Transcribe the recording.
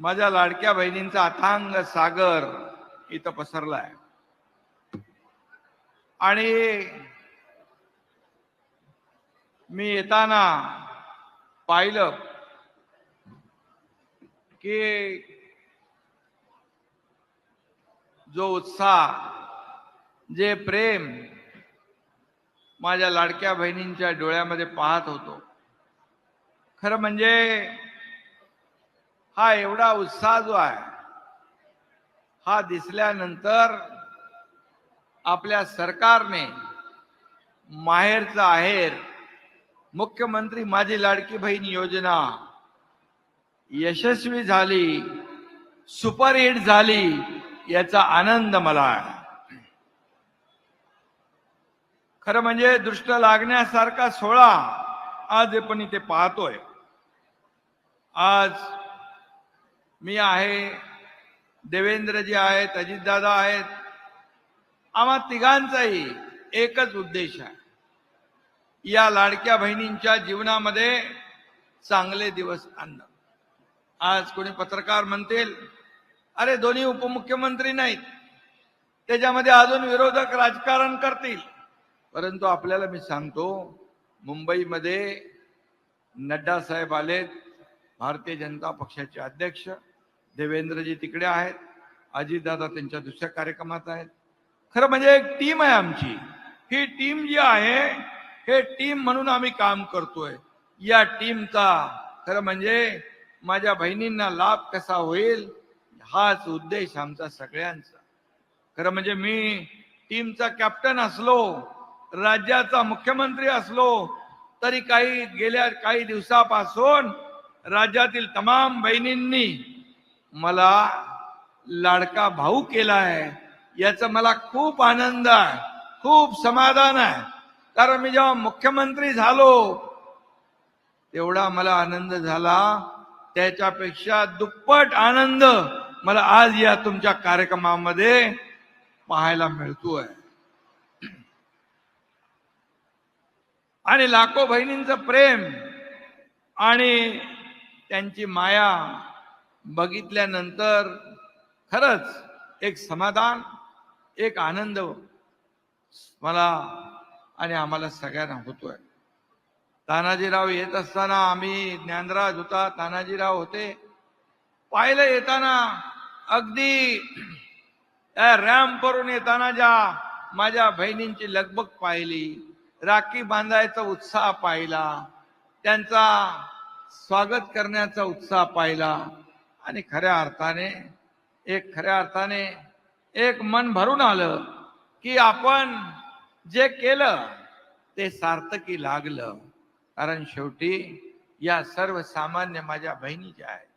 माझ्या लाडक्या बहिणींचा अथांग सागर इथं पसरलाय. आणि मी येताना पाहिलं की जो उत्साह जे प्रेम माझ्या लाडक्या बहिणींच्या डोळ्यामध्ये पाहत होतो. खरं म्हणजे हा एवढा उत्साह जो आहे हा दिसल्यानंतर आपल्या सरकारने माहेरचा आहेर मुख्यमंत्री माझी लाडकी बहीण योजना यशस्वी झाली सुपरहिट झाली याचा आनंद मला आहे. खरं म्हणजे दृष्ट लागण्यासारखा सोहळा आज आपण इथे पाहतोय. आज मी आहे देवेंद्रजी आहेत अजितदादा आहेत. आम्हा तिघांचाही एकच उद्देश आहे. या लाडक्या बहिणींच्या जीवनामध्ये चांगले दिवस आणणं. आज कोणी पत्रकार म्हणतील अरे दोन्ही उपमुख्यमंत्री नाहीत. त्याच्यामध्ये अजून विरोधक राजकारण करतील. परंतु आपल्याला मी सांगतो मुंबईमध्ये नड्डा साहेब आलेत भारतीय जनता पक्षाचे अध्यक्ष. देवेंद्रजी तिकडे आहेत अजितदादा त्यांच्या दुसऱ्या कार्यक्रमात आहेत. खरं म्हणजे एक टीम आहे आमची. ही टीम जी आहे हे टीम म्हणून आम्ही काम करतोय. या टीमचा खरं म्हणजे माझ्या बहिणींना लाभ कसा होईल हाच उद्देश आमचा सगळ्यांचा. खरं म्हणजे मी टीमचा कॅप्टन असलो राज्याचा मुख्यमंत्री असलो तरी काही गेल्या काही दिवसापासून राज्यातील तमाम बहिणींनी मला लाडका भाऊ केला आहे याचा मला खूप आनंद आहे खूप समाधान आहे. कारण मी जेव्हा मुख्यमंत्री झालो तेवढा मला आनंद झाला. त्याच्यापेक्षा दुप्पट आनंद मला आज या तुमच्या कार्यक्रमामध्ये पाहायला मिळतोय. आणि लाखो बहिणींचं प्रेम आणि त्यांची माया बघितल्यानंतर खरंच एक समाधान एक आनंद मला आणि आम्हाला सगळ्यांना होतोय. तानाजीराव येत असताना आम्ही ज्ञानराज होता तानाजीराव होते. पाहिलं येताना अगदी रॅम्प करून येताना ज्या माझ्या बहिणींची लगबग पाहिली राखी बांधायचा उत्साह पाहिला त्यांचा स्वागत करण्याचा उत्साह पाहिला आणि खऱ्या अर्थाने एक खऱ्या अर्थाने एक मन भरून आलं की आपण जे केलं ते सार्थकी लागलं. कारण शेवटी या सर्वसामान्य माझ्या बहिणीच्या आहेत.